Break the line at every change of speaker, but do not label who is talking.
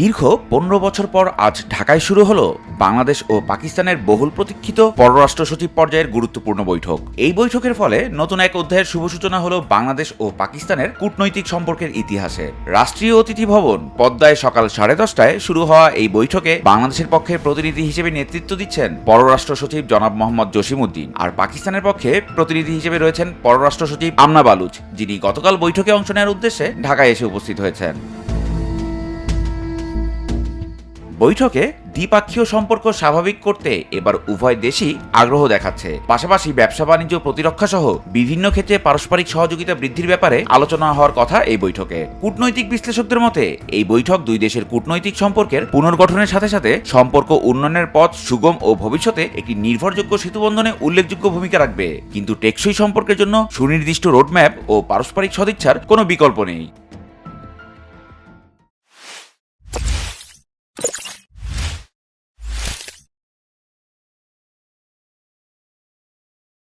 দীর্ঘ পনেরো বছর পর আজ ঢাকায় শুরু হলো বাংলাদেশ ও পাকিস্তানের বহুল প্রতীক্ষিত পররাষ্ট্র সচিব পর্যায়ের গুরুত্বপূর্ণ বৈঠক। এই বৈঠকের ফলে নতুন এক অধ্যায়ের শুভ সূচনা হলো বাংলাদেশ ও পাকিস্তানের কূটনৈতিক সম্পর্কের ইতিহাসে। রাষ্ট্রীয় অতিথি ভবন পদ্মায় সকাল সাড়ে দশটায় শুরু হওয়া এই বৈঠকে বাংলাদেশের পক্ষে প্রতিনিধি হিসেবে নেতৃত্ব দিচ্ছেন পররাষ্ট্র সচিব জনাব মোহাম্মদ জসিমউদ্দিন আর পাকিস্তানের পক্ষে প্রতিনিধি হিসেবে রয়েছেন পররাষ্ট্র সচিব আমনা বালুচ, যিনি গতকাল বৈঠকে অংশ নেওয়ার উদ্দেশ্যে ঢাকায় এসে উপস্থিত হয়েছেন। বৈঠকে দ্বিপাক্ষীয় সম্পর্ক স্বাভাবিক করতে এবার উভয় দেশই আগ্রহ দেখাচ্ছে। পাশাপাশি ব্যবসা বাণিজ্য প্রতিরক্ষা সহ বিভিন্ন ক্ষেত্রে পারস্পরিক সহযোগিতা বৃদ্ধির ব্যাপারে আলোচনা হওয়ার কথা এই বৈঠকে। কূটনৈতিক বিশ্লেষকদের মতে, এই বৈঠক দুই দেশের কূটনৈতিক সম্পর্কের পুনর্গঠনের সাথে সাথে সম্পর্ক উন্নয়নের পথ সুগম ও ভবিষ্যতে একটি নির্ভরযোগ্য সেতুবন্ধনে উল্লেখযোগ্য ভূমিকা রাখবে। কিন্তু টেকসই সম্পর্কের জন্য সুনির্দিষ্ট রোডম্যাপ ও পারস্পরিক সদিচ্ছার কোনো বিকল্প নেই।